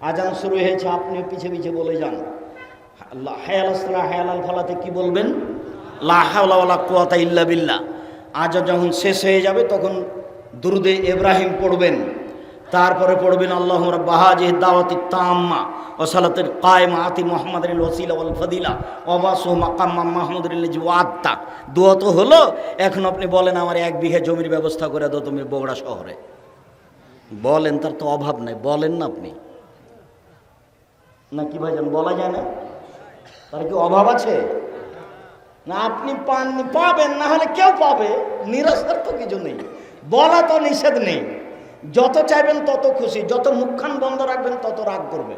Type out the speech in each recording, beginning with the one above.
আজান শুরু হয়েছে আপনি পিছে পিছে বলে যান। হায়াল হায়াল আল ফালাতে কি বলবেন? লা হাওলা কুয়াতা ইল্লা বিল্লাহ। আজান যখন শেষ হয়ে যাবে, তখন দুরুদে ইব্রাহিম পড়বেন। তারপরে পড়বেন আল্লাহ বাহাজি দাওয়াতি তাম্মা ও সালাতের কায়মা আতি মোহাম্মদ ওসিলা ওয়াল ফদিলা। ওবাসু মাকাম্মা মাহমুদ ওয়াত্তা দোয়া তো হলো, এখন আপনি বলেন, আমার এক বিঘা জমির ব্যবস্থা করে দাও তুমি বগুড়া শহরে। বলেন, তার তো অভাব নাই। বলেন না আপনি। না কি ভাইজান, বলা যায় না? তার কি অভাব আছে? না আপনি পাননি, পাবেন, না হলে কেউ পাবে? নিরাশার তো কিছু নেই। বলা তো নিষেধ নেই। যত চাইবেন তত খুশি, যত মুখখান বন্ধ রাখবেন তত রাগ করবে।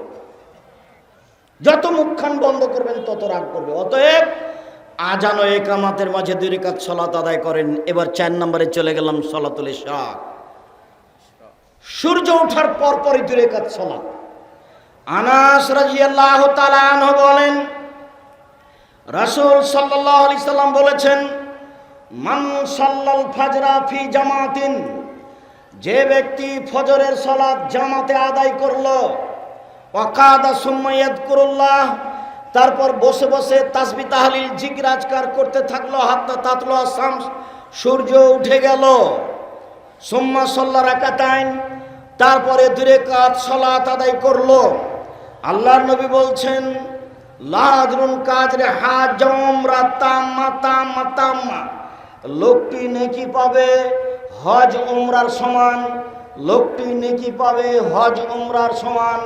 যত মুখখান বন্ধ করবেন তত রাগ করবে। অতএব আজানো একামাতের মাঝে দুই রেখাত সলাত আদায় করেন। এবার চার নম্বরে চলে গেলাম সলাতুল সূর্য ওঠার পর পরই দুই রেখাত সলাত। আনাস রাজিয়াল্লাহ তাআলা আনহু বলেন, রাসূল সাল্লাল্লাহু আলাইহি সাল্লাম বলেছেন, মান সাল্লাল ফাজরা ফি জামাতিন, যে ব্যক্তি ফজরের সালাত জামাতে আদায় করল, ওয়াকাদা সুম্মায়াদ করুল্লাহ তারপর বসে বসে তাসবি তাহলিল জিকির আজকার করতে থাকল, হাত্তা তাতলো শামস, সূর্য উঠে গেল। সোম্মা সল্লা রাকাতাইন, তারপরে দূরে কাত সলাত আদায় করল। আল্লাহর নবী বলছেন লাদরুন কাজ রে হাত জমরা তাম্মা তাম্মা তাম্মা। লোকটি নেকি পাবে হজ উমরার সমান, লোকটি নেকি পাবে হজ উমরার সমান,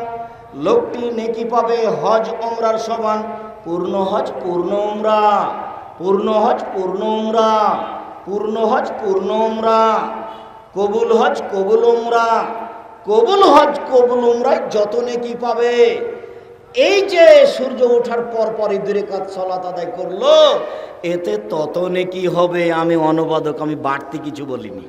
লোকটি নেকি পাবে হজ উমরার সমান। পূর্ণ হজ, পূর্ণ উমরা, পূর্ণ হজ, পূর্ণ উমরা, পূর্ণ হজ, পূর্ণ উমরা, কবুল হজ, কবুল উমরা। কবুল হজ, কবুল উমরায় যত নেকি পাবে। এই যে সূর্য ওঠার পর পরই দূরে কাজ সলাত আদায় করল, এতে তত নেকি হবে, আমি অনুবাদক, আমি বাড়তি কিছু বলিনি।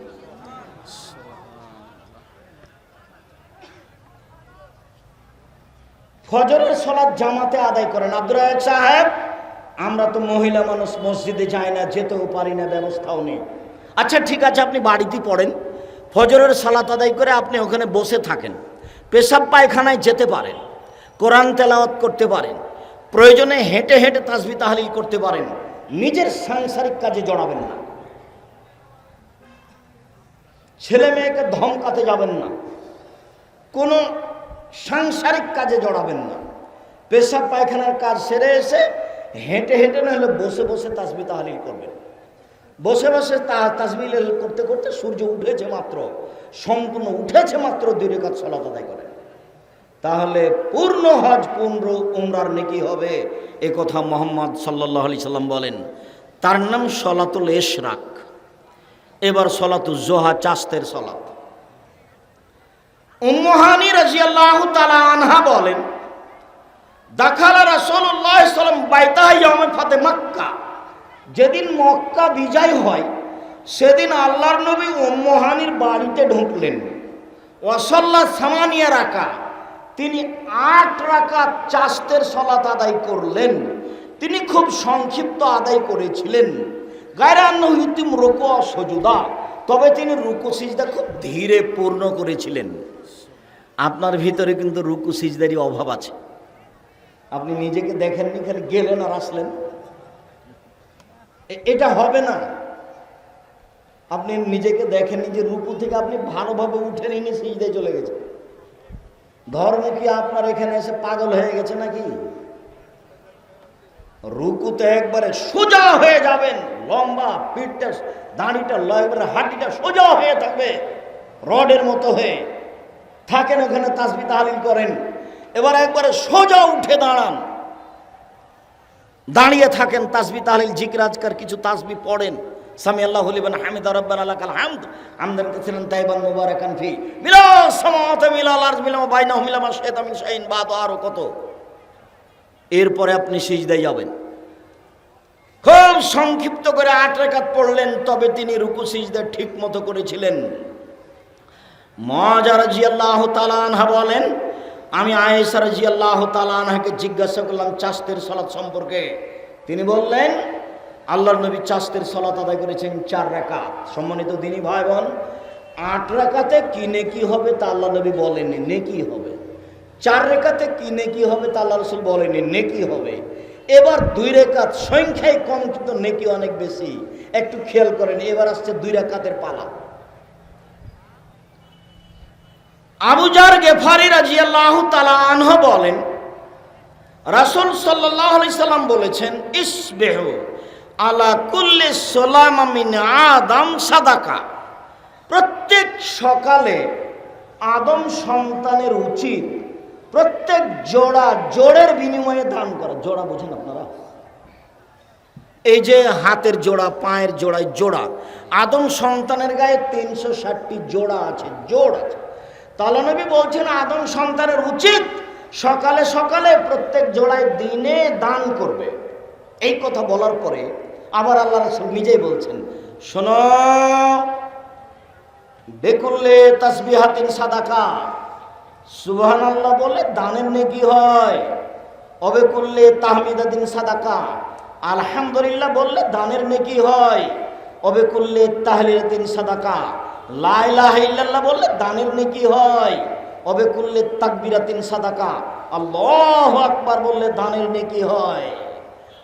ফজরের সলাদ জামাতে আদায় করেন রাজাক সাহেব, আমরা তো মহিলা মানুষ, মসজিদে যাই না, যেতেও পারি না, ব্যবস্থাও নেই। আচ্ছা ঠিক আছে, আপনি বাড়িতেই পড়েন। ফজরের সালাত আদায় করে আপনি ওখানে বসে থাকেন, পেশাব পায়খানায় যেতে পারেন, কোরআন তেলাওয়াত করতে পারেন, প্রয়োজনে হেঁটে হেঁটে তাসবি তাহলিল করতে পারেন, নিজের সাংসারিক কাজে জড়াবেন না। ছেলে মেয়েকে ধমকাতে যাবেন না, কোনো সাংসারিক কাজে জড়াবেন না। পেশাব পায়খানার কাজ সেরে এসে হেঁটে হেঁটে না হলে বসে বসে তাসবি তাহলিল করবেন। বসে বসে তা তাসবিল করতে করতে সূর্য উঠেছে মাত্র, সম্পূর্ণ উঠেছে মাত্র দুই রেখাত সলাত আদায় করেন তাহলে পূর্ণ হজ, পূর্ণ উমরার নেকি হবে, এ কথা মোহাম্মদ সাল্লাহ আলি সাল্লাম বলেন। তার নাম সলাতুল এশরাক এবার সলাতুল জোহা চাস্তের সলাত। উম্মহানি রাজিয়াল্লাহু তাআলা আনহা বলেন, দাখালা রাসূলুল্লাহ সাল্লাম বাইতাহ ফাতে মক্কা। যেদিন মক্কা বিজয় হয়, সেদিন আল্লাহর নবী উম্মহানির বাড়িতে ঢুকলেন। ওয়াসাল্লা সামানিয়া রাকা তিনি আট রাকাত চাস্তের সলাত আদায় করলেন। তিনি খুব সংক্ষিপ্ত আদায় করেছিলেন। গায়রান্নহিতিম রুকু সজুদা, তবে তিনি রুকু সিজদা খুব ধীরে পূর্ণ করেছিলেন। আপনার ভিতরে কিন্তু রুকু সিজদারি অভাব আছে। আপনি নিজেকে দেখেননি, খালি গেলেন আর আসলেন। এটা হবে না। আপনি নিজেকে দেখেন যে রুকু থেকে আপনি ভালোভাবে উঠে নিয়ে সিজদায় চলে গেছেন। ধর্ম কি আপনার এখানে এসে পাগল হয়ে গেছে নাকি? রুকুতে একবারে সোজা হয়ে যাবেন। লম্বা পিঠটা, দাঁড়িটা একবারে হাঁটিটা সোজা হয়ে থাকবে। রডের মতো হয়ে। থাকেন ওখানে তাসবি তাহলিল করেন। এবার একবারে সোজা উঠে দাঁড়ান। দাঁড়িয়ে থাকেন তাসবি তাহলে তাহলিল জিকরাজকার কিছু তাসবি পড়েন। সামি আল্লাহ লিবান হামিদ, রব্বান আল্লাহ কাল হামদ। আমদান কাসিরান তাইবান মুবারাকান ফি। মিলা সামাওয়াতি মিলা আরজ মিলা বাইনাহু মিলা মা শাইতা মিন শাইইন, বাদ আরও কত। এরপরে আপনি সিজদায় যাবেন। খুব সংক্ষিপ্ত করে আট রেখাত পড়লেন, তবে তিনি রুকু সিজদা ঠিক মতো করেছিলেন মজা রাজিয়াল্লাহ তালানহা বলেন আমি আয়েসা রাজিয়াল্লাহ তালানহাকে জিজ্ঞাসা করলাম চাস্তের সলাৎ সম্পর্কে? তিনি বললেন, আল্লাহর নবী চাস্তের সলাৎ আদায় করেছেন চার রাকাত। সম্মানিত দিনী ভাই বোন আট রাকাতে কি নেকি হবে তা আল্লাহ নবী বলেননি। নেকি হবে। চার রেখাতে কি নেকি হবে তা আল্লাহ রসুল বলেনি নেকি হবে। এবার দুই রেখাত সংখ্যায় কম কিন্তু নেকি অনেক বেশি। একটু খেয়াল করেন, এবার আসছে দুই রেখাতের পালা। আবুজার গেফারি রাজি আল্লাহ আনহ বলেন, রাসুল সাল্লাহ সাল্লাম বলেছেন, ইসবেহ আলা কুল্লে সোলাম আদম সাদাকা। প্রত্যেক সকালে আদম সন্তানের উচিত প্রত্যেক জোড়া জোড়ের বিনিময়ে দান করা। জোড়া বোঝেন আপনারা? এই যে হাতের জোড়া, পায়ের জোড়ায় জোড়া, আদম সন্তানের গায়ে তিনশো ষাটটি জোড়া আছে, জোড় আছে। তালানবী বলছেন, আদম সন্তানের উচিত সকালে সকালে প্রত্যেক জোড়ায় দিনে দান করবে। এই কথা বলার পরে আবার আল্লাহ নিজেই বলছেন, শোনো, বেকুল্লে তসবিহাতিন সাদাকা। সুবহান আল্লাহ বলে দানের নেকি হয়। অবে করলে তাহমিদাদিন সাদাকা। আলহামদুলিল্লাহ বললে দানের নেকি হয়। অবে করলে তাহলিদাদিন সাদাকা। লাইলাহ ইল্লাল্লাহ বললে দানের নেকি হয়। অবে করলে তাকবিরাতিন সাদাকা। আল্লাহ আকবার বললে দানের নেকি হয়।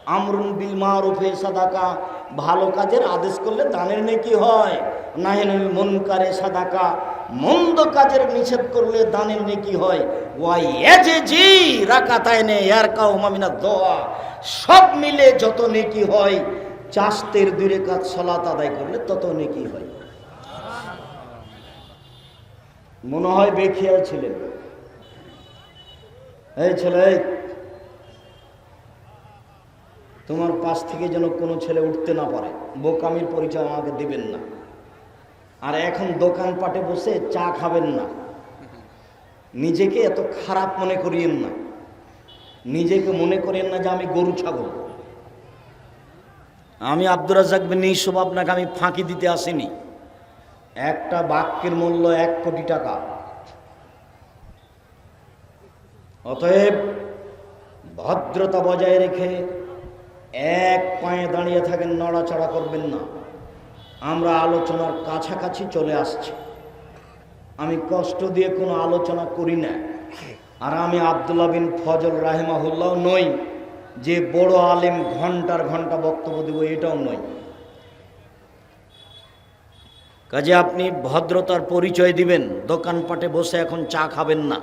আমরুন বিল মারুফে সাদাকা। ভালো কাজের আদেশ করলে দানের নেকি হয়। নাহিনুল মুনকারে সাদাকা। মন্দ কাজের নিষেধ করলে দানের নেকি হয়। ওয়াই এজে জি রাকাতায় নে ইয়ার কাউ মামিনা দোয়া। সব মিলে যত নেকি হয়, চাষতের দূরে কাজ সলাত আদায় করলে তত নেকি হয়। মনে হয় বেখিয়াল ছিলেন এই ছেলে তোমার পাশ থেকে যেন কোনো ছেলে উঠতে না পারে। বোকামির পরিচয় আমাকে দিবেন না। আর এখন দোকানপাটে বসে চা খাবেন না। নিজেকে এত খারাপ মনে করিয়েন না। নিজেকে মনে করেন না যে আমি গরু ছাগল। আমি আব্দুর রাজাক বিন আপনাকে আমি ফাঁকি দিতে আসিনি। একটা বাক্যের মূল্য এক কোটি টাকা। অতএব ভদ্রতা বজায় রেখে এক পায়ে দাঁড়িয়ে থাকেন, নড়াচড়া করবেন না। আমরা আলোচনার কাছাকাছি চলে আসছি। আমি কষ্ট দিয়ে কোনো আলোচনা করি না। আর আমি আবদুল্লাহ বিন ফজল রাহেমাহুল্লাহ নই। যে বড় আলেম ঘণ্টার ঘণ্টা বক্তব্য দেব এটাও নয় কাজে আপনি ভদ্রতার পরিচয় দিবেন, দোকানপাটে বসে এখন চা খাবেন না।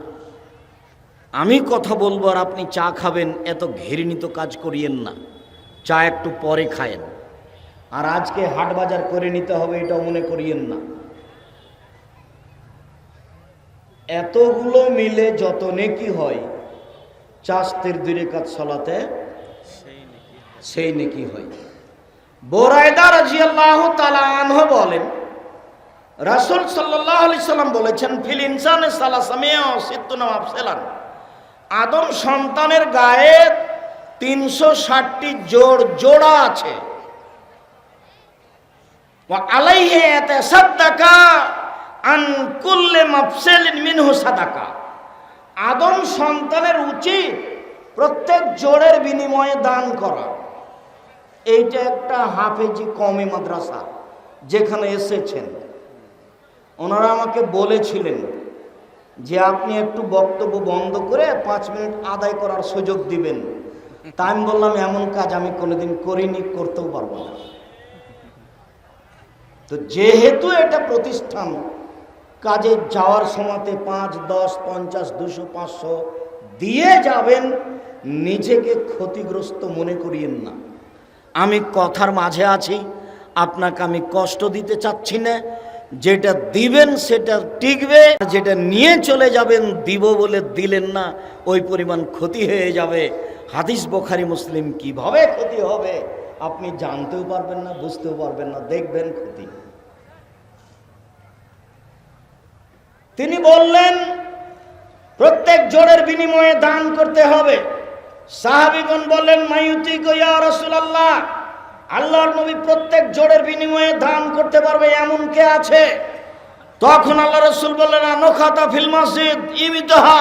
আমি কথা বলব আর আপনি চা খাবেন, এত ঘৃণিত কাজ করিয়েন না। চা একটু পরে খায়েন। আর আজকে হাট বাজার করে নিতে হবে এটা মনে করিয়েন না। এতগুলো মিলে যত নেকি হয়, চাষতের দূরে কাজ চলাতে সেই নেকি হয়। বোরায়দা রাজিয়াল্লাহ তালা আনহ বলেন রাসুল সাল্লাম বলেছেন, ফিল ইনসানে সালাসামিয়া সিদ্ধনাম আফসেলান। আদম সন্তানের গায়ে তিনশো ষাটটি জোড় জোড়া আছে। আদম সন্তানের উচিত প্রত্যেক জোড়ের বিনিময়ে দান করা। এইটা একটা হাফেজি কমে মাদ্রাসা, যেখানে এসেছেন। ওনারা আমাকে বলেছিলেন যে আপনি একটু বক্তব্য বন্ধ করে পাঁচ মিনিট আদায় করার সুযোগ দিবেন। তাই আমি বললাম, এমন কাজ আমি কোনোদিন করিনি, করতেও পারব না। তো যেহেতু এটা প্রতিষ্ঠান, কাজে যাওয়ার সময়তে পাঁচ, দশ, পঞ্চাশ, দুশো, পাঁচশো দিয়ে যাবেন, নিজেকে ক্ষতিগ্রস্ত মনে করিয়েন না। আমি কথার মাঝে আছি, আপনাকে আমি কষ্ট দিতে চাচ্ছি না যেটা দিবেন সেটা টিকবে যেটা নিয়ে চলে যাবেন দিব বলে দিলেন না, ওই পরিমাণ ক্ষতি হয়ে যাবে। হাদিস বোখারি মুসলিম কীভাবে ক্ষতি হবে, আপনি জানতেও পারবেন না, বুঝতেও পারবেন না, দেখবেন ক্ষতি। তিনি বললেন, প্রত্যেক জোরের বিনিময়ে দান করতে হবে। সাহাবিগণ বললেন মায়ুতি গইয়া রসুলাল্লাহ। আল্লাহর নবী প্রত্যেক জোড়ের বিনিময়ে দান করতে পারবে এমন কে আছে? তখন আল্লাহ রসুল বললেন, আনোখাতা ফিল মসজিদ ইমিতহা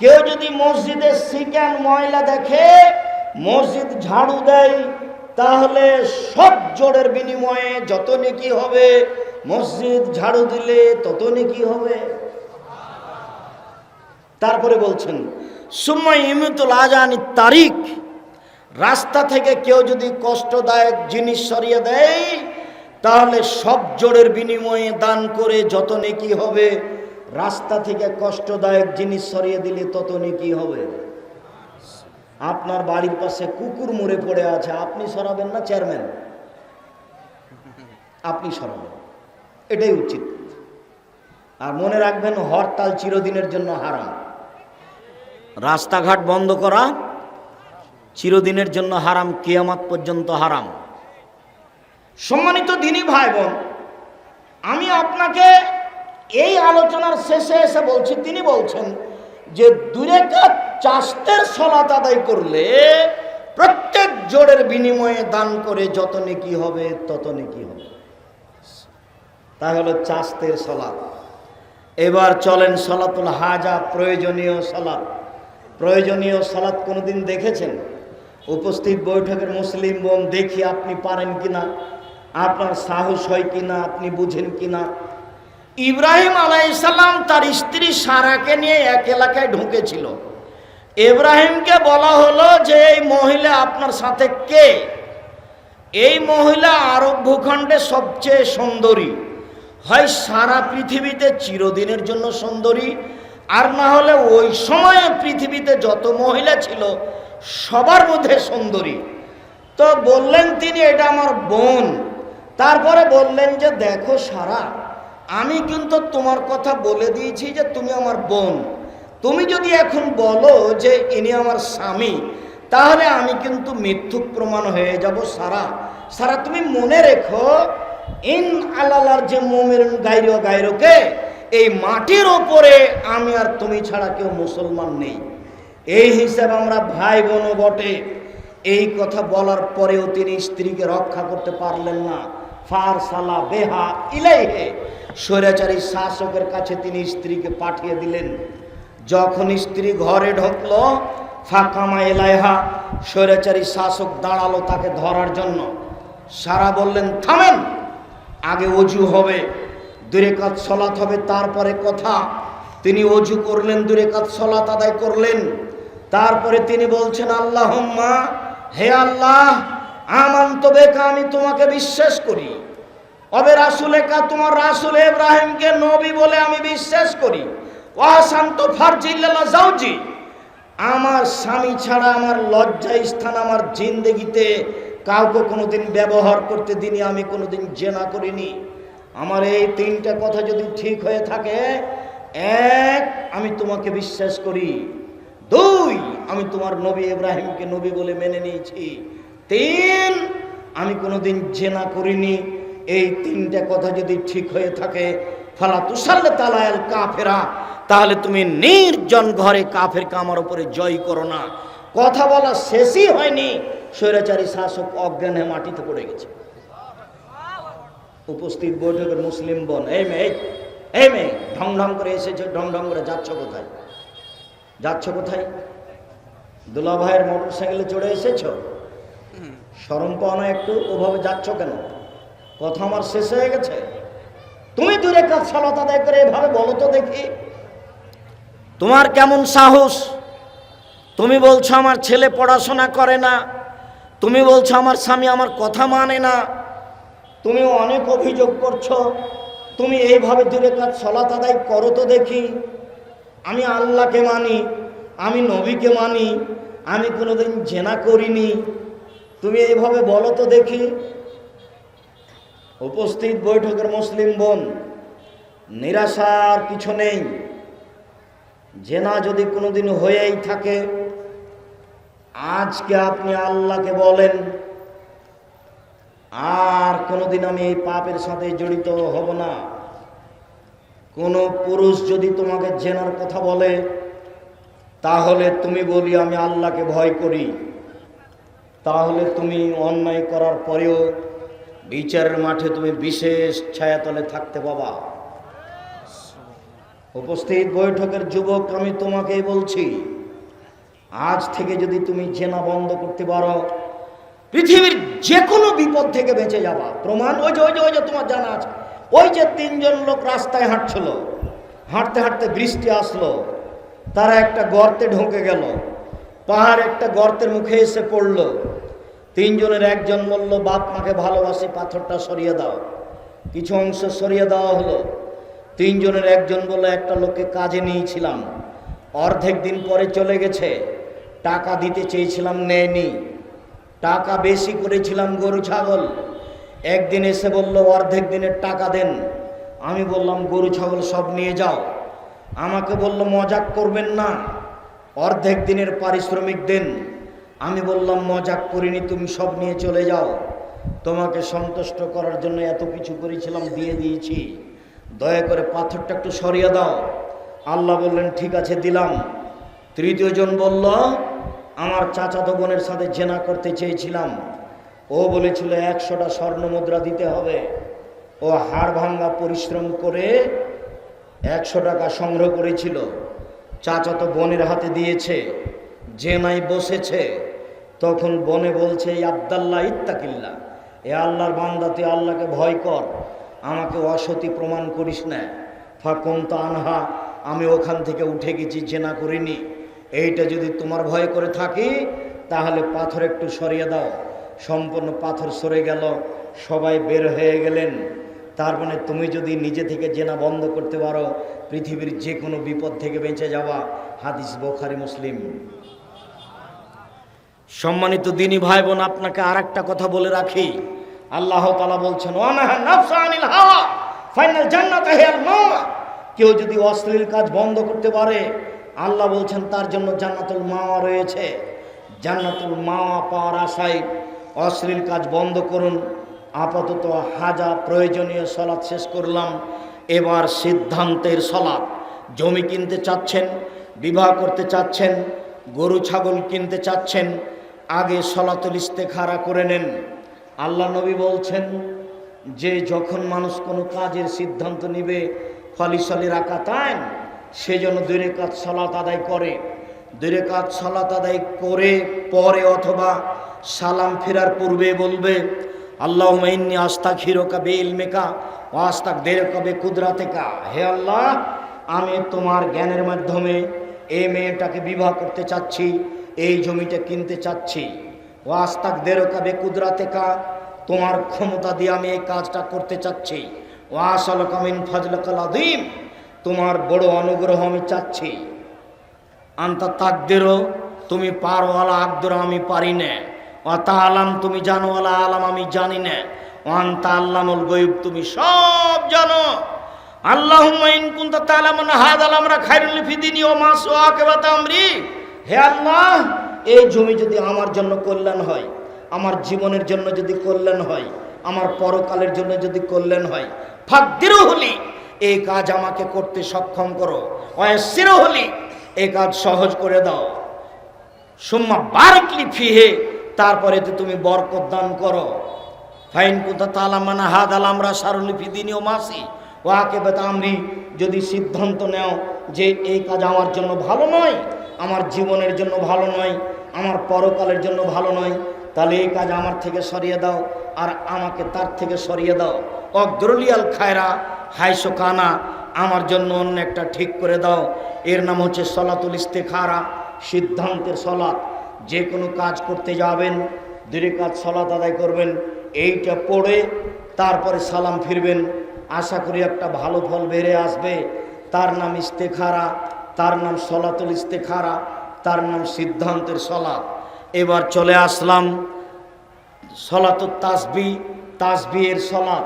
কেউ যদি মসজিদে সিকান ময়লা দেখে, মসজিদ ঝাড়ু দেয়, তাহলে সব জোড়ের বিনিময়ে যত নেকি হবে, মসজিদ ঝাড়ু দিলে তত নেকি হবে। তারপরে বলছেন, সুম্মা ইমিতুল আজানি তারিখ। রাস্তা থেকে কেউ যদি কষ্টদায়ক জিনিস সরিয়ে দেয়, তাহলে সব জোরের বিনিময়ে দান করে যত নেকি হবে, রাস্তা থেকে কষ্টদায়ক জিনিস সরিয়ে দিলে তত নেকি হবে। আপনার বাড়ির পাশে কুকুর মরে পড়ে আছে, আপনি সরাবেন না, চেয়ারম্যান? আপনি সরাবেন। এটাই উচিত। আর মনে রাখবেন, হরতাল চিরদিনের জন্য হারাম। রাস্তাঘাট বন্ধ করা চিরদিনের জন্য হারাম, কিয়ামত পর্যন্ত হারাম। সম্মানিত দিনী ভাই বোন আমি আপনাকে এই আলোচনার শেষে এসে বলছি, তিনি বলছেন যে দূরে কাজ চাষতের সলাত আদায় করলে প্রত্যেক জোরের বিনিময়ে দান করে যত নেকি হবে, তত নেকি হবে। তা হলো চাষতের সলাত। এবার চলেন সলাতুল হাজা, প্রয়োজনীয় সলাত। প্রয়োজনীয় সলাৎ কোনোদিন দেখেছেন? উপস্থিত বৈঠকের মুসলিম বোন দেখি আপনি পারেন কিনা? আপনার সাহস হয় কিনা? আপনি বুঝেন কিনা? ইব্রাহিম আলাইসাল্লাম তার স্ত্রী সারাকে নিয়ে এক এলাকায় ঢুকেছিল। ইব্রাহিমকে বলা হলো যে, এই মহিলা আপনার সাথে কে? এই মহিলা আরব ভূখণ্ডে সবচেয়ে সুন্দরী। হয় সারা পৃথিবীতে চিরদিনের জন্য সুন্দরী, আর না হলে ওই সময়ে পৃথিবীতে যত মহিলা ছিল সবার মধ্যে সুন্দরী। তো বললেন তিনি, এটা আমার বোন। তারপরে বললেন যে, দেখো সারা, আমি কিন্তু তোমার কথা বলে দিয়েছি যে, তুমি আমার বোন। তুমি যদি এখন বলো যে, ইনি আমার স্বামী, তাহলে আমি কিন্তু মিথ্যুক প্রমাণ হয়ে যাব সারা। সারা, তুমি মনে রেখো, ইন আলালার যে মোমের গাইরো গাইরোকে, এই মাটির ওপরে আমি আর তুমি ছাড়া কেউ মুসলমান নেই। এই হিসাবে আমরা ভাই বোনও বটে। এই কথা বলার পরেও তিনি স্ত্রীকে রক্ষা করতে পারলেন না। ফার সালা বেহা ইলাইহে। স্বৈরাচারী শাসকের কাছে তিনি স্ত্রীকে পাঠিয়ে দিলেন। যখন স্ত্রী ঘরে ঢুকলো, ফাঁকামা এলাইহা স্বৈরাচারী শাসক দাঁড়াল তাকে ধরার জন্য। সারা বললেন, থামেন, আগে অজু হবে দূরে কাজ সলাত হবে, তারপরে কথা। তিনি অজু করলেন দূরে কাজ সলাত আদায় করলেন। তারপরে তিনি বলছেন আল্লাহ হে আল্লাহ আমান্ত বেকা, আমি তোমাকে বিশ্বাস করি। অবে রাসুলে কা, তোমার রাসুল ইব্রাহিমকে নবী বলে আমি বিশ্বাস করি। ওয়াসান্ত ফারজিল্লা যাওজি। আমার স্বামী ছাড়া আমার লজ্জা স্থান, আমার জিন্দেগিতে কাউকে কোনোদিন ব্যবহার করতে দিনই আমি কোনোদিন জেনা করিনি। আমার এই তিনটা কথা যদি ঠিক হয়ে থাকে, এক, আমি তোমাকে বিশ্বাস করি। দুই, আমি তোমার নবী ইব্রাহিমকে নবী বলে মেনে নিয়েছি। তিন, আমি কোনোদিন জেনা করিনি। এই তিনটা কথা যদি ঠিক হয়ে থাকে, ফালা তুষাল্লে তালায়াল কাফেরা, তাহলে তুমি নির্জন ঘরে কাফের কামার উপরে জয় করো না। কথা বলা শেষই হয়নি, স্বৈরাচারী শাসক অজ্ঞানে মাটিতে পড়ে গেছে। উপস্থিত বৈঠকের মুসলিম বন, এই মেয়ে এই মেয়ে ঢং ঢং করে এসেছে ঢং ঢং করে যাচ্ছ কোথায়? যাচ্ছ কোথায়? দুলা ভাইয়ের মোটর সাইকেলে চড়ে এসেছ? সরম পাও না একটু ওভাবে যাচ্ছ কেন? কথা আমার শেষ হয়ে গেছে। তুমি দূরে কাজ সালাত আদায় করে এভাবে বলো তো দেখি। তোমার কেমন সাহস? তুমি বলছো আমার ছেলে পড়াশোনা করে না। তুমি বলছো আমার স্বামী আমার কথা মানে না। তুমি অনেক অভিযোগ করছ। তুমি এইভাবে দূরে কাজ সলাত আদায় করো তো দেখি। আমি আল্লাহকে মানি, আমি নবীকে মানি, আমি কোনোদিন জেনা করিনি। তুমি এইভাবে বলো তো দেখি। উপস্থিত বৈঠকের মুসলিম বোন, নিরাশার কিছু নেই। জেনা যদি কোনোদিন হয়েই থাকে, আজকে আপনি আল্লাহকে বলেন, আর কোনোদিন আমি এই পাপের সাথে জড়িত হব না। কোনো পুরুষ যদি তোমাকে জেনার কথা বলে, তাহলে তুমি বলি, আমি আল্লাহকে ভয় করি। তাহলে তুমি অন্যায় করার পরেও বিচারের মাঠে তুমি বিশেষ ছায়াতলে থাকতে পাবা। উপস্থিত বৈঠকের যুবক, আমি তোমাকেই বলছি, আজ থেকে যদি তুমি জেনা বন্ধ করতে পারো, পৃথিবীর যে কোনো বিপদ থেকে বেঁচে যাবা। প্রমাণ, ওই যে ওই যে ওই যে তোমার জানা আছে। ওই যে তিনজন লোক রাস্তায় হাঁটছিল, হাঁটতে হাঁটতে বৃষ্টি আসলো, তারা একটা গর্তে ঢুকে গেল, পাহাড় একটা গর্তের মুখে এসে পড়ল। তিনজনের একজন বলল, বাপ মাকে ভালোবাসি, পাথরটা সরিয়ে দাও। কিছু অংশ সরিয়ে দেওয়া হলো। তিনজনের একজন বলল, একটা লোককে কাজে নিয়েছিলাম, অর্ধেক দিন পরে চলে গেছে, টাকা দিতে চেয়েছিলাম, নেয়নি। টাকা বেশি করেছিলাম, গরু, ছাগল। একদিন এসে বলল, অর্ধেক দিনের টাকা দেন। আমি বললাম, গরু, ছাগল সব নিয়ে যাও। আমাকে বলল, মজাক করবেন না, অর্ধেক দিনের পারিশ্রমিক দেন। আমি বললাম, মজাক করিনি, তুমি সব নিয়ে চলে যাও। তোমাকে সন্তুষ্ট করার জন্য এত কিছু করেছিলাম, দিয়ে দিয়েছি। দয়া করে পাথরটা একটু সরিয়ে দাও। আল্লাহ বললেন, ঠিক আছে, দিলাম। তৃতীয় জন বলল, আমার চাচাতো বোনের সাথে জেনা করতে চেয়েছিলাম। ও বলেছিল, একশোটা স্বর্ণ মুদ্রা দিতে হবে। ও হাড় ভাঙ্গা পরিশ্রম করে একশো টাকা সংগ্রহ করেছিল। চাচাতো বোনের হাতে দিয়েছে, যে নাই বসেছে। তখন বনে বলছে, এই আবদাল্লাহ ইত্তাকিল্লা এ আল্লাহর বান্দা, তুই আল্লাহকে ভয় কর, আমাকে অসতি প্রমাণ করিস না। ফাকুম আনহা, আমি ওখান থেকে উঠে গেছি, জেনা করিনি। এইটা যদি তোমার ভয় করে থাকি, তাহলে পাথর একটু সরিয়ে দাও। সম্পূর্ণ পাথর সরে গেল, সবাই বের হয়ে গেলেন। তার মানে তুমি যদি নিজে থেকে জেনা বন্ধ করতে পারো, পৃথিবীর যে কোনো বিপদ থেকে বেঁচে যাওয়া। হাদিস বোখারি, মুসলিম। সম্মানিত দিনী ভাই বোন আপনাকে আর একটা কথা বলে রাখি। আল্লাহ তালা বলছেন "ওয়ানাহা নাফসা ফাইনাল জান্নাতা কেউ যদি অশ্লীল কাজ বন্ধ করতে পারে, আল্লাহ বলছেন, তার জন্য জান্নাতুল মাওয়া রয়েছে। জান্নাতুল মাওয়া পাওয়ার আশায় অশ্লীল কাজ বন্ধ করুন। আপাতত হাজা প্রয়োজনীয় সলাৎ শেষ করলাম। এবার সিদ্ধান্তের সলাৎ। জমি কিনতে চাচ্ছেন, বিবাহ করতে চাচ্ছেন, গরু, ছাগল কিনতে চাচ্ছেন, আগে সলাতুল ইস্তেখারা করে নেন। আল্লাহ নবী বলছেন, যে যখন মানুষ কোনো কাজের সিদ্ধান্ত নিবে, ফলিসলি রাখা তাই সে যেন দুই রেখাত সলাত আদায় করে। দুই রেখাত সলাত আদায় করে পরে অথবা সালাম ফেরার পূর্বে বলবে আল্লাহ ইন্নি আস্তাক হিরোকা বে ইলমেকা ও আস্তাক দের কবে কুদরাতেকা। হে আল্লাহ, আমি তোমার জ্ঞানের মাধ্যমে এই মেয়েটাকে বিবাহ করতে চাচ্ছি, এই জমিটা কিনতে চাচ্ছি। ও আস্তাক দের কবে কুদরাতেকা, তোমার ক্ষমতা দিয়ে আমি এই কাজটা করতে চাচ্ছি। ও আসল কামিন ফজলকাল আদিম তোমার বড় অনুগ্রহ আমি চাচ্ছি। আন্তা তাকদেরও তুমি পারওয়ালা আকদের আমি পারি না। অতা আলাম তুমি জানো আলা আলাম, আমি জানি না। অন্তা আল্লামুল গয়ুব, তুমি সব জানো। আল্লাহ কুনতা তালামান হাদাল, আমরা খাইরুল ফিদিনি ও মাস ও আকেবাত আমরি। হে আল্লাহ, এই জমি যদি আমার জন্য কল্যাণ হয়, আমার জীবনের জন্য যদি কল্যাণ হয়, আমার পরকালের জন্য যদি কল্যাণ হয় ফাকদিরও হলি, এই কাজ আমাকে করতে সক্ষম করো। অয়সিরও হলি, এই কাজ সহজ করে দাও। সুম্মা বারকলি ফিহে তারপরে তুমি বরকত দান করো। ফাইন কোথা তালা মানা হাদ আল আমরা সারলিপি দিনী ও মাসি। ও আকে আমরি, যদি সিদ্ধান্ত নেও যে এই কাজ আমার জন্য ভালো নয়, আমার জীবনের জন্য ভালো নয়, আমার পরকালের জন্য ভালো নয়, তাহলে এই কাজ আমার থেকে সরিয়ে দাও আর আমাকে তার থেকে সরিয়ে দাও। অগ্রলিয়াল খায়রা হাইসো কানা আমার জন্য অন্য একটা ঠিক করে দাও। এর নাম হচ্ছে সলাতুল ইস্তেখারা, সিদ্ধান্তের সলাৎ। যে কোনো কাজ করতে যাবেন দুই কাজ সলাত আদায় করবেন, এইটা পড়ে তারপরে সালাম ফিরবেন। আশা করি একটা ভালো ফল বেড়ে আসবে। তার নাম ইস্তেখারা, তার নাম সলাতুল ইস্তেখারা, তার নাম সিদ্ধান্তের সলাৎ এবার চলে আসলাম সলাতুল তাসবি, তাসবিহের সলাৎ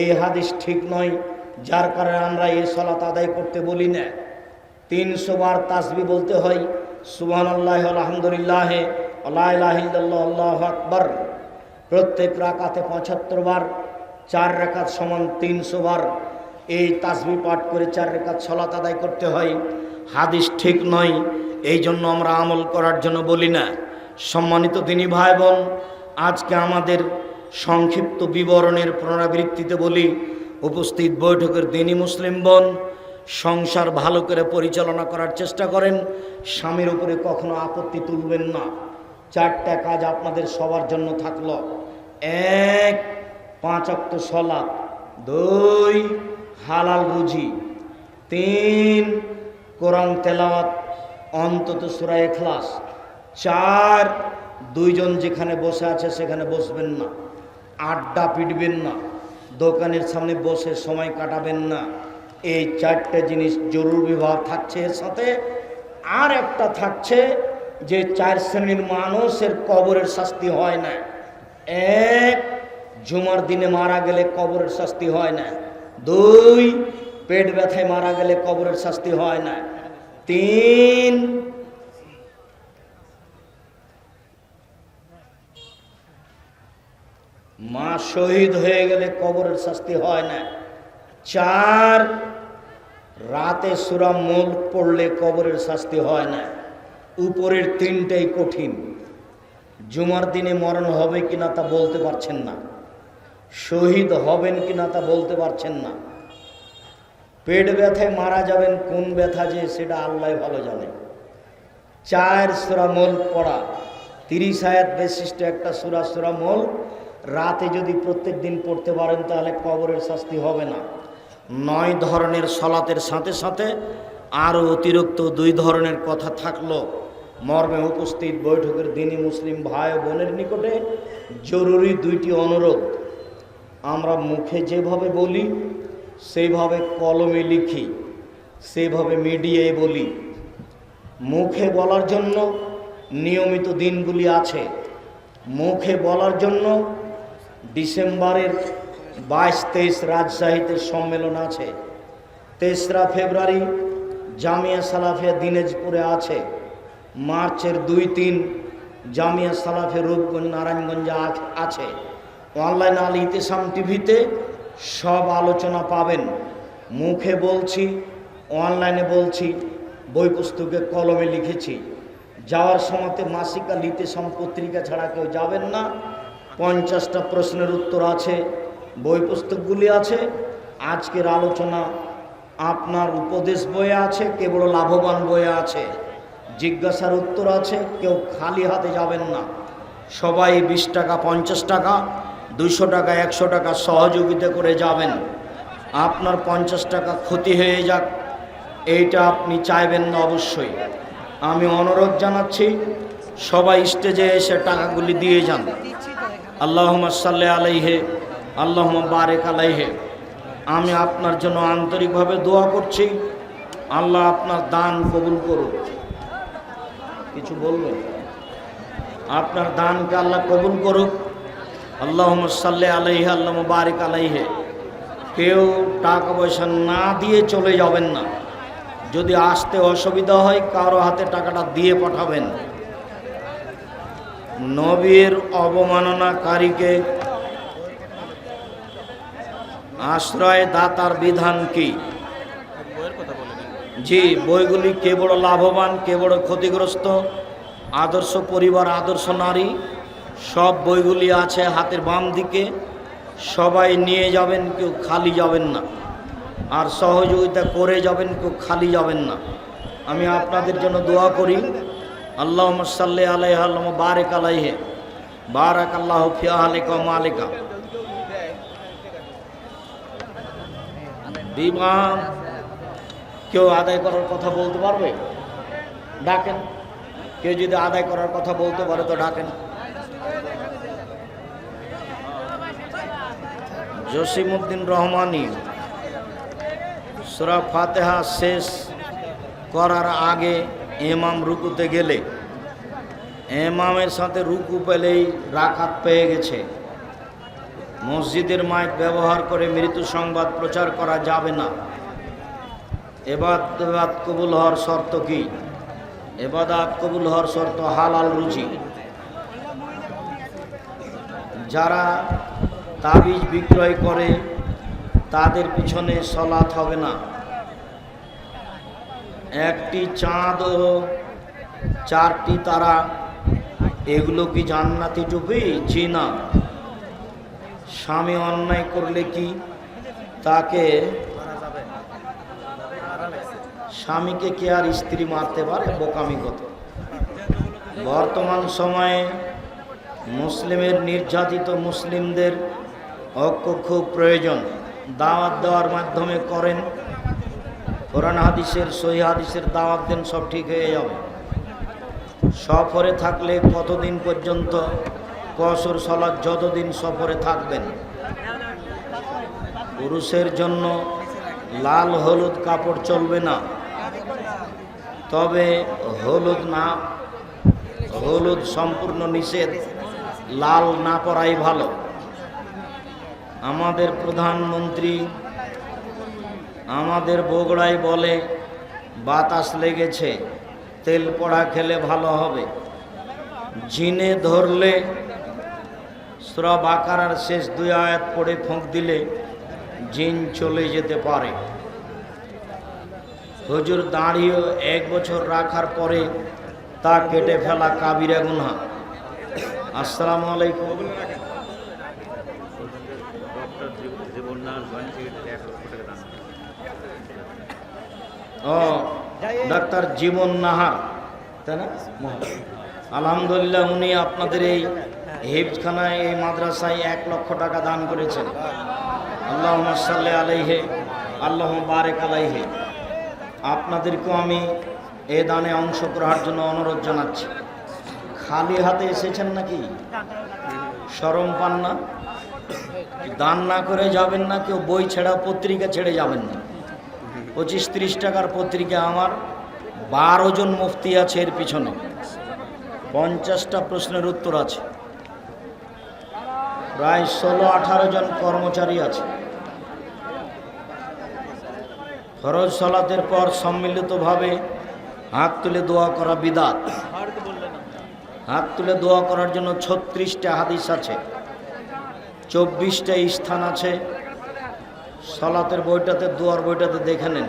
এই হাদিস ঠিক নয়, যার কারণে আমরা এই সলাত আদায় করতে বলি না। তিনশো বার তাসবি বলতে হয় সুবহান আল্লাহ আলহামদুলিল্লাহ আল্লাহ আকবর। প্রত্যেক রাকাতে পঁচাত্তর বার, চার রেখাত সমান তিনশো বার এই তাসবি পাঠ করে চার রেখাত সলাত আদায় করতে হয়। হাদিস ঠিক নয়, এই জন্য আমরা আমল করার জন্য বলি না। সম্মানিত দিনী ভাই বোন আজকে আমাদের সংক্ষিপ্ত বিবরণের পুনরাবৃত্তিতে বলি, উপস্থিত বৈঠকের দিনী মুসলিম বোন সংসার ভালো করে পরিচালনা করার চেষ্টা করেন, স্বামীর উপরে কখনো আপত্তি তুলবেন না। চারটা কাজ আপনাদের সবার জন্য থাকল। এক, পাঁচ অক্ট সলাপ দুই, হালাল রুজি। তিন, কোরআন তেলাওয়াত, অন্তত সুরা এখলাস চার, দুইজন যেখানে বসে আছে সেখানে বসবেন না। আড্ডা পিটবেন না। দোকানের সামনে বসে সময় কাটাবেন না। এই চারটে জিনিস জরুরি ভাব থাকছে এর সাথে। আর একটা থাকছে যে চার শ্রেণির মানুষের কবরের শাস্তি হয় না। এক, জুমার দিনে মারা গেলে কবরের শাস্তি হয় না। দুই, পেট ব্যথায় মারা গেলে কবরের শাস্তি হয় না। তিন, মা শহীদ হয়ে গেলে কবরের শাস্তি হয় না। চার রাতে সুরা মূল পড়লে কবরের শাস্তি হয় না। উপরের তিনটাই কঠিন। জুমার দিনে মরণ হবে কিনা তা বলতে পারছেন না। শহীদ হবেন কিনা তা বলতে পারছেন না। পেট ব্যথায় মারা যাবেন কোন ব্যথা যে সেটা আল্লাহ ভালো জানে। চায়ের সুরা মোল পড়া। তিরিশ আয়াত বিশিষ্ট একটা সুরা সুরা মোল রাতে যদি প্রত্যেক দিন পড়তে পারেন তাহলে কবরের শাস্তি হবে না। নয় ধরনের সলাতের সাথে সাথে আরও অতিরিক্ত দুই ধরনের কথা থাকল। মর্মে উপস্থিত বৈঠকের দিনই মুসলিম ভাই বোনের নিকটে জরুরি দুইটি অনুরোধ। আমরা মুখে যেভাবে বলি সেইভাবে কলমে লিখি সেইভাবে মিডিয়ায় বলি। মুখে বলার জন্য নিয়মিত দিনগুলি আছে। মুখে বলার জন্য ডিসেম্বরের বাইশ তেইশ রাজশাহীতে সম্মেলন আছে। তেসরা ফেব্রুয়ারি জামিয়া সালাফিয়া দিনাজপুরে আছে। মার্চের দুই তিন জামিয়া সালাফে রূপগঞ্জ, নারায়ণগঞ্জে আছে। অনলাইন আল ইতেসাম টিভিতে সব আলোচনা পাবেন। মুখে বলছি, অনলাইনে বলছি, বই পুস্তকে কলমে লিখেছি। যাওয়ার সময়তে মাসিকা লিতেসাম পত্রিকা ছাড়া কেউ যাবেন না। পঞ্চাশটা প্রশ্নের উত্তর আছে। বই পুস্তকগুলি আছে, আজকের আলোচনা আপনার উপদেশ বইয়ে আছে, কেবল লাভবান বইয়ে আছে। জিজ্ঞাসার উত্তর আছে, কেউ খালি হাতে যাবেন না। সবাই বিশ টাকা, পঞ্চাশ টাকা দুশো টাকা, একশো টাকা সহযোগিতা করে যাবেন। আপনার পঞ্চাশ টাকা ক্ষতি হয়ে যাক, এইটা আপনি চাইবেন না অবশ্যই। আমি অনুরোধ জানাচ্ছি, সবাই স্টেজে এসে টাকাগুলি দিয়ে যান। আল্লাহ সাল্লে আলাইহে আল্লাহ বারেক আলাইহে। আমি আপনার জন্য আন্তরিকভাবে দোয়া করছি। আল্লাহ আপনার দান কবুল করুন কিছু বলবেন? আপনার দানকে আল্লাহ কবুল করুক। আল্লাহ সাল্লে আলাইহে আল্লাহ বারেক আলাইহে। কেউ টাকা পয়সা না দিয়ে চলে যাবেন না। যদি আসতে অসুবিধা হয়, কারও হাতে টাকাটা দিয়ে পাঠাবেন। নবীর অবমাননাকারীকে আশ্রয় দাতার বিধান কি? জি, বইগুলি কে বড় লাভবান, কে বড় ক্ষতিগ্রস্ত? আদর্শ পরিবার, আদর্শ নারী, সব বইগুলি আছে হাতের বাম দিকে। সবাই নিয়ে যাবেন, কেউ খালি যাবেন না। আর সহযোগিতা করে যাবেন, কেউ খালি যাবেন না। আমি আপনাদের জন্য দোয়া করি। আল্লাহ সাল্লি আলাই আল্লাহ বারেক আলাইহে। বারাক আল্লাহ ফিয়া আলিকা মালিকা। বিমা কেউ আদায় করার কথা বলতে পারবে? ডাকেন। কেউ যদি আদায় করার কথা বলতে পারে, তো ডাকেন। জসিমউদ্দিন রহমানি, সুরা ফাতেহা শেষ করার আগে এমাম রুকুতে গেলে। এমামের সাথে রুকু পেলেই রাখাত পেয়ে গেছে। মসজিদের মাইক ব্যবহার করে মৃত্যু সংবাদ প্রচার করা যাবে না। এবাদ কবুল হওয়ার শর্ত কি? এবাদাত কবুল হওয়ার শর্ত হালাল রুচি যারা তাবিজ বিক্রয় করে, তাদের পিছনে সলাৎ হবে না। একটি চাঁদ ও চারটি তারা, এগুলো কি জান্নাতি টুপি? জি না। স্বামী অন্যায় করলে কি তাকে স্বামীকে কে আর স্ত্রী মারতে পারে? বোকামি কত? বর্তমান সময়ে মুসলিমের নির্যাতিত মুসলিমদের ঐক্য খুব প্রয়োজন। দাওয়াত দেওয়ার মাধ্যমে করেন। কোরআন হাদিসের, সহি হাদিসের দাওয়াত দেন, সব ঠিক হয়ে যাবে। সফরে থাকলে কতদিন পর্যন্ত কসর সলাদ যতদিন সফরে থাকবেন, পুরুষের জন্য লাল হলুদ কাপড় চলবে না। তবে হলুদ না, হলুদ সম্পূর্ণ নিষেধ, লাল না পরাই ভালো। আমাদের প্রধানমন্ত্রী আমাদের বগুড়ায় বলে, বাতাস লেগেছে, তেল পড়া খেলে ভালো হবে। জিনে ধরলে সুরা বাকারার শেষ দুই আয়াত পড়ে ফোঁক দিলে জিন চলে যেতে পারে। হজুর দাঁড়িয়ে এক বছর রাখার পরে তা কেটে ফেলা কাবিরা গুনা আসসালামু আলাইকুম। ও, ডাক্তার জীবন নাহার, তাই না? আলহামদুলিল্লাহ, উনি আপনাদের এই হিফখানায় এই মাদ্রাসায় এক লক্ষ টাকা দান করেছেন। আল্লাহ সাল্লাহ আলাইহে আল্লাহ বারেক আলাইহে। আপনাদেরকেও আমি এ দানে অংশগ্রহণের জন্য অনুরোধ জানাচ্ছি। খালি হাতে এসেছেন নাকি? সরম পান না? দান না করে যাবেন না, কেউ বই ছেড়া পত্রিকা ছেড়ে যাবেন না। পঁচিশ তিরিশ টাকার পত্রিকা আমার, বারো জন মুফতি আছে এর পিছনে। পঞ্চাশটা প্রশ্নের উত্তর আছে। প্রায় ষোলো, আঠারো জন কর্মচারী আছে। ফরজ সলাতের পর সম্মিলিতভাবে হাত তুলে দোয়া করা বিদাত। হাত তুলে দোয়া করার জন্য ছত্রিশটা হাদিস আছে, চব্বিশটা স্থান আছে। সলাতের বইটাতে, দোয়ার বইটাতে দেখে নেন।